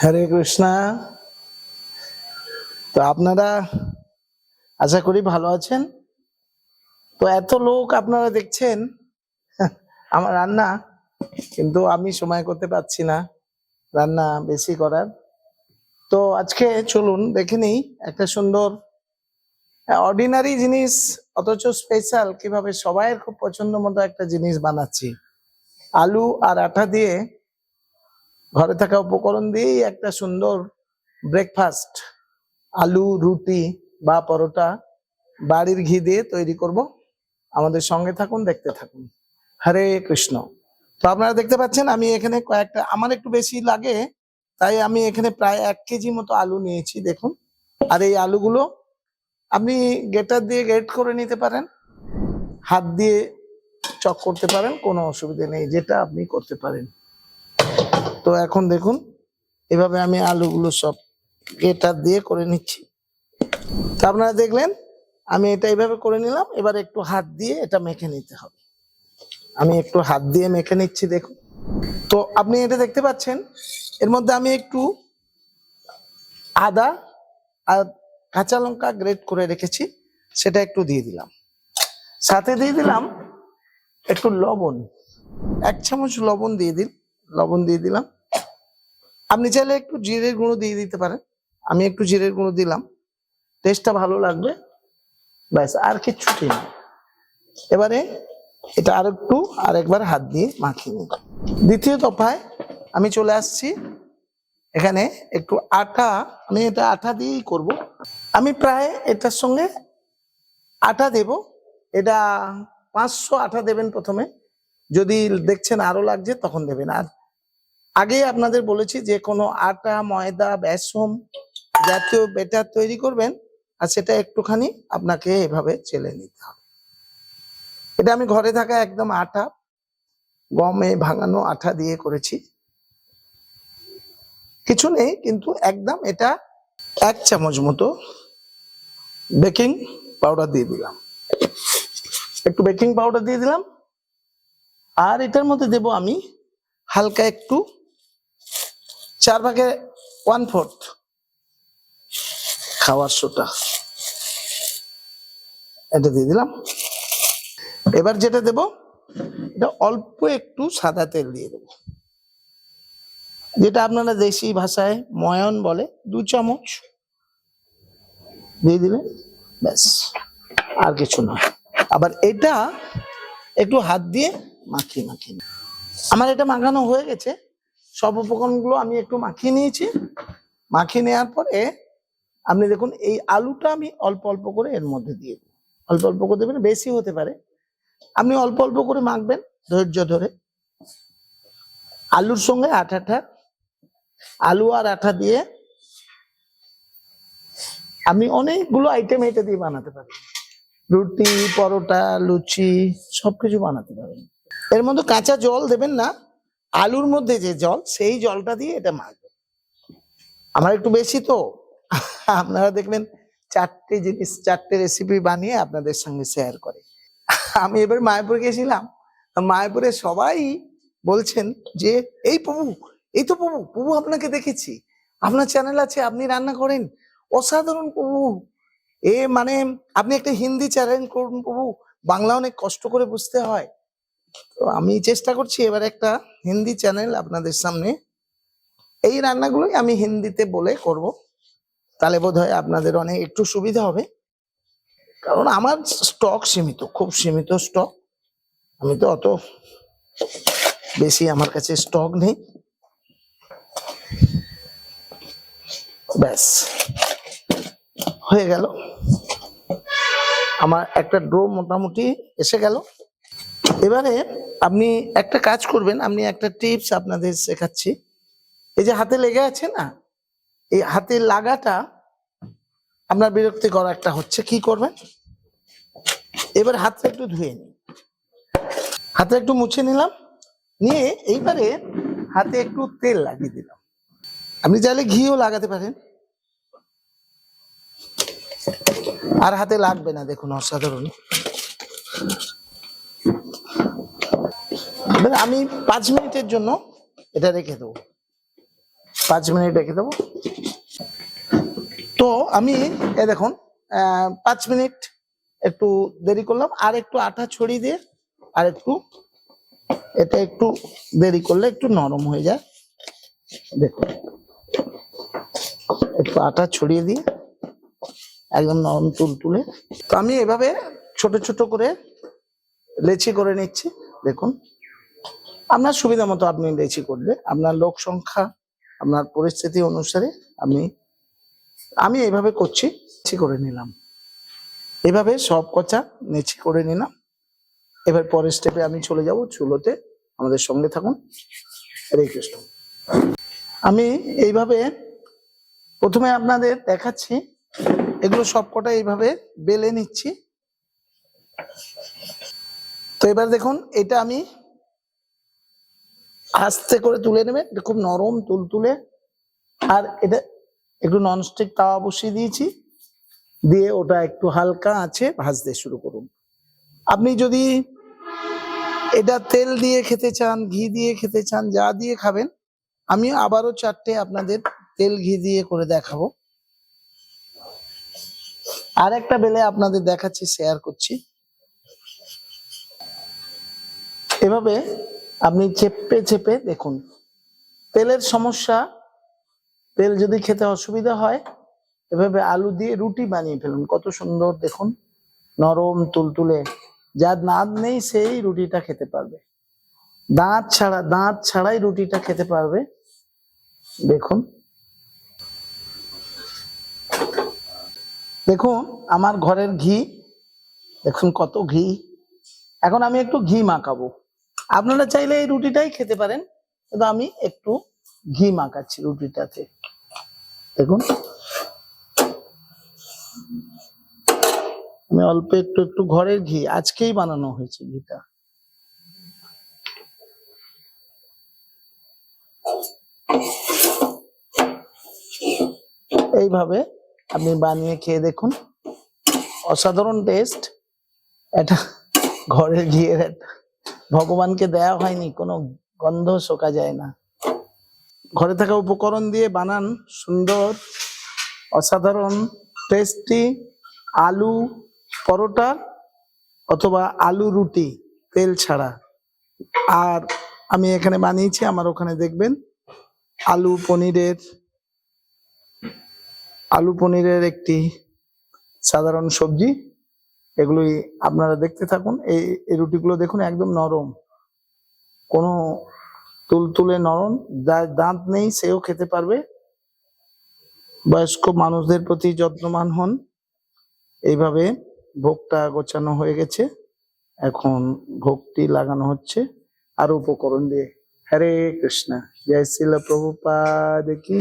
হরে কৃষ্ণা। তো আপনারা আশা করি ভালো আছেন। তো এত লোক আপনারা দেখছেন, আমার রান্না, কিন্তু আমি সময় করতে পারছি না, রান্না বেশি করার। তো আজকে চলুন দেখে নিই একটা সুন্দর অর্ডিনারি জিনিস, অথচ স্পেশাল কীভাবে সবাইয়ের খুব পছন্দ মতো একটা জিনিস বানাচ্ছি। আলু আর আটা দিয়ে ঘরে থাকা উপকরণ দিয়েই একটা সুন্দর ব্রেকফাস্ট আলু, রুটি বা পরোটা বাড়ির ঘি দিয়ে তৈরি করব। আমাদের সঙ্গে থাকুন, দেখতে থাকুন। হরে কৃষ্ণ। তো আপনারা দেখতে পাচ্ছেন, আমি এখানে কয়েকটা, আমার একটু বেশি লাগে, তাই আমি এখানে প্রায় এক কেজি মতো আলু নিয়েছি, দেখুন। আর এই আলুগুলো আপনি গেটার দিয়ে গেট করে নিতে পারেন, হাত দিয়ে চক করতে পারেন, কোনো অসুবিধা নেই, যেটা আপনি করতে পারেন। তো এখন দেখুন, এভাবে আমি আলুগুলো সব গেটার দিয়ে করে নিচ্ছি। তো আপনারা দেখলেন, আমি এটা এইভাবে করে নিলাম, এবার একটু হাত দিয়ে এটা মেখে নিতে হবে। আমি একটু হাত দিয়ে মেখে নিচ্ছি, দেখুন। তো আপনি এটা দেখতে পাচ্ছেন, এর মধ্যে আমি একটু আদা আর কাঁচা লঙ্কা গ্রেট করে রেখেছি, সেটা একটু দিয়ে দিলাম। সাথে দিয়ে দিলাম একটু লবণ, এক চামচ লবণ দিয়ে দিন, লবণ দিয়ে দিলাম। আপনি চাইলে একটু জিরের গুঁড়ো দিয়ে দিতে পারেন। আমি একটু জিরের গুঁড়ো দিলাম। টেস্টটা ভালো লাগবে। ব্যাস, আর কিচ্ছুটি না। এবারে এটা আর একটু, আর একবার হাত দিয়ে মাখিয়ে নিই দ্বিতীয় দফায় আমি চলে আসছি। এখানে একটু আটা, আমি এটা আটা দিয়েই করব। আমি প্রায় এটার সঙ্গে আটা দেব। এটা পাঁচশো আটা দেবেন প্রথমে। যদি দেখছেন আরও লাগছে, তখন দেবেন। আর আগে আপনাদের বলেছি যে কোনো আটা, ময়দা বেসম জাতীয় বেটার তৈরি করবেন আর সেটা একটুখানি আপনাকে এভাবে চেলে নিতে হবে। এটা আমি ঘরে থাকা একদম আটা, গমে ভাঙানো আটা দিয়ে করেছি। কিছু নেই, কিন্তু একদম এটা এক চামচ মতো বেকিং পাউডার দিয়ে দিলাম। একটু বেকিং পাউডার দিয়ে দিলাম। আর এটার মধ্যে দেব আমি হালকা একটু চার ভাগে ওয়ান ফোর্থ খাওয়ার সোটা এটা দিয়ে দিলাম। এবার যেটা দেব, এটা অল্প একটু সাদা তেল দিয়ে দেবো। যেটা আপনারা দেশি ভাষায় ময়ন বলে, দু চামচ দিয়ে দিলেন ব্যাস, আর কিছু নয় আবার এটা একটু হাত দিয়ে মাখিয়ে মাখিয়ে আমার এটা মাখানো হয়ে গেছে। সব উপকরণগুলো আমি একটু মাখিয়ে নিয়েছি। মাখিয়ে নেওয়ার পরে আপনি দেখুন, এই আলুটা আমি অল্প অল্প করে এর মধ্যে দিয়ে দেবো। অল্প অল্প করে দেবেন বেশি হতে পারে। আপনি অল্প অল্প করে মাখবেন, ধৈর্য ধরে। আলুর সঙ্গে আঠাটা আলু আর আঠা দিয়ে আপনি অনেকগুলো আইটেম এটা দিয়ে বানাতে পারেন রুটি, পরোটা, লুচি, সবকিছু বানাতে পারেন এর মধ্যে কাঁচা জল দেবেন না। আলুর মধ্যে যে জল, সেই জলটা দিয়ে এটা মাখবেন। আমার একটু বেশি তো। আপনারা দেখবেন চারটে জিনিস, চারটে রেসিপি বানিয়ে আপনাদের সঙ্গে শেয়ার করে। আমি এবার মায়াপুর গেছিলাম। মায়াপুরে সবাই বলছেন যে, এই প্রভু, এই তো প্রভু প্রভু আপনাকে দেখেছি। আপনার চ্যানেল আছে, আপনি রান্না করেন। অসাধারণ প্রভু। এ মানে আপনি একটা হিন্দি চ্যানেল করুন প্রভু। বাংলা অনেক কষ্ট করে বুঝতে হয়। তো আমি চেষ্টা করছি এবার একটা হিন্দি চ্যানেল আপনাদের সামনে। এই রান্নাগুলোই আমি হিন্দিতে বলে করব। তাহলে বোধ হয় আপনাদের অনেক একটু সুবিধা হবে। কারণ আমার স্টক সীমিত, খুব সীমিত স্টক আমি তো অত বেশি আমার কাছে স্টক নেই। ব্যাস, হয়ে গেল। আমার একটা ড্রো মোটামুটি এসে গেল। এবারে আপনি একটা কাজ করবেন, আমি একটা টিপস আপনাদের শেখাচ্ছি। এই যে হাতে লেগে আছে না, এই হাতের লাগাটা আপনার বিরক্তিকর একটা হচ্ছে, কি করবেন? এবার হাতটা একটু ধুয়ে নিন। হাতে একটু মুছে নিলাম, নিয়ে এইবারে হাতে একটু তেল লাগিয়ে দিলাম। আপনি চাইলে ঘিও লাগাতে পারেন। আর হাতে লাগবে না, দেখুন অসাধারণ। আমি পাঁচ মিনিটের জন্য এটা রেখে দেবো। পাঁচ মিনিট রেখে দেবো। তো আমি, এ দেখুন পাঁচ মিনিট একটু দেরি করলাম। আর একটু আটা ছড়িয়ে দিয়ে, আর একটু, এটা একটু দেরি করলে একটু নরম হয়ে যায়। দেখুন, একটু আটা ছড়িয়ে দিয়ে, একদম নরম তুল তুলে। তো আমি এভাবে ছোট ছোট করে লেচি করে নিচ্ছি। দেখুন আপনার সুবিধা মতো আপনি লেচি করলে, আপনার লোক সংখ্যা, আপনার পরিস্থিতি অনুসারে আপনি আমি এইভাবে করছি করে নিলাম। এভাবে সব কচা নেচি করে নিলাম। এবার পরের স্টেপে আমি চলে যাব, চুলোতে আমাদের সঙ্গে থাকুন। কৃষ্ণ। আমি এইভাবে প্রথমে আপনাদের দেখাচ্ছি, এগুলো সবকটা এইভাবে বেলে নিচ্ছি। তো এবার দেখুন, এটা আমি আস্তে করে তুলে এটা খুব নরম তুল তুলে আর এটা একটু ননস্টিক তাওয়া বসিয়ে দিয়েছি। দিয়ে ওটা একটু হালকা আছে ভাজতে শুরু করুন। আপনি যদি এটা তেল দিয়ে খেতে চান, ঘি দিয়ে খেতে চান, যা দিয়ে খাবেন, আমি আবারও চারটে আপনাদের তেল ঘি দিয়ে করে দেখাবো। আর একটা বেলে আপনাদের দেখাচ্ছি শেয়ার করছি। এভাবে আপনি চেপে চেপে দেখুন। তেলের সমস্যা, তেল যদি খেতে অসুবিধা হয়, এভাবে আলু দিয়ে রুটি বানিয়ে ফেলুন। কত সুন্দর, দেখুন। নরম, তুলতুলে। যার দাঁত নেই, সেই রুটিটা খেতে পারবে। দাঁত ছাড়া, দাঁত ছাড়াই রুটিটা খেতে পারবে। দেখুন। দেখুন, আমার ঘরের ঘি। দেখুন কত ঘি। এখন আমি একটু ঘি মাখাবো। আপনারা চাইলে এই রুটিটাই খেতে পারেন। কিন্তু আমি একটু ঘি মাখাচ্ছি রুটিটাতে। দেখুন। আমি অল্প একটু একটু ঘরের ঘি। আজকেই বানানো হয়েছে ঘিটা। এইভাবে আপনি বানিয়ে খেয়ে দেখুন। অসাধারণ টেস্ট। এটা ঘরের ঘিয়ের একটা ভগবানকে দেয়া হয়নি, কোনো গন্ধ শোকা যায় না। ঘরে থাকা উপকরণ দিয়ে বানান সুন্দর, অসাধারণ টেস্টি আলু পরোটা অথবা আলু রুটি, তেল ছাড়া। আর আমি এখানে বানিয়েছি, আমার ওখানে দেখবেন আলু পনিরের আলু পনিরের একটি সাধারণ সবজি। এগুলোই আপনারা দেখতে থাকুন। এই এই রুটিগুলো দেখুন, একদম নরম। কোনো তুলতুলে নরম যার দাঁত নেই সেও খেতে পারবে। বয়স্ক মানুষদের প্রতি যত্নমান হন। এইভাবে ভোগটা গোছানো হয়ে গেছে। এখন ভোগটি লাগানো হচ্ছে। আর উপকরণ দিয়ে। হরে কৃষ্ণ। জয় শিল প্রভুপাদ কি?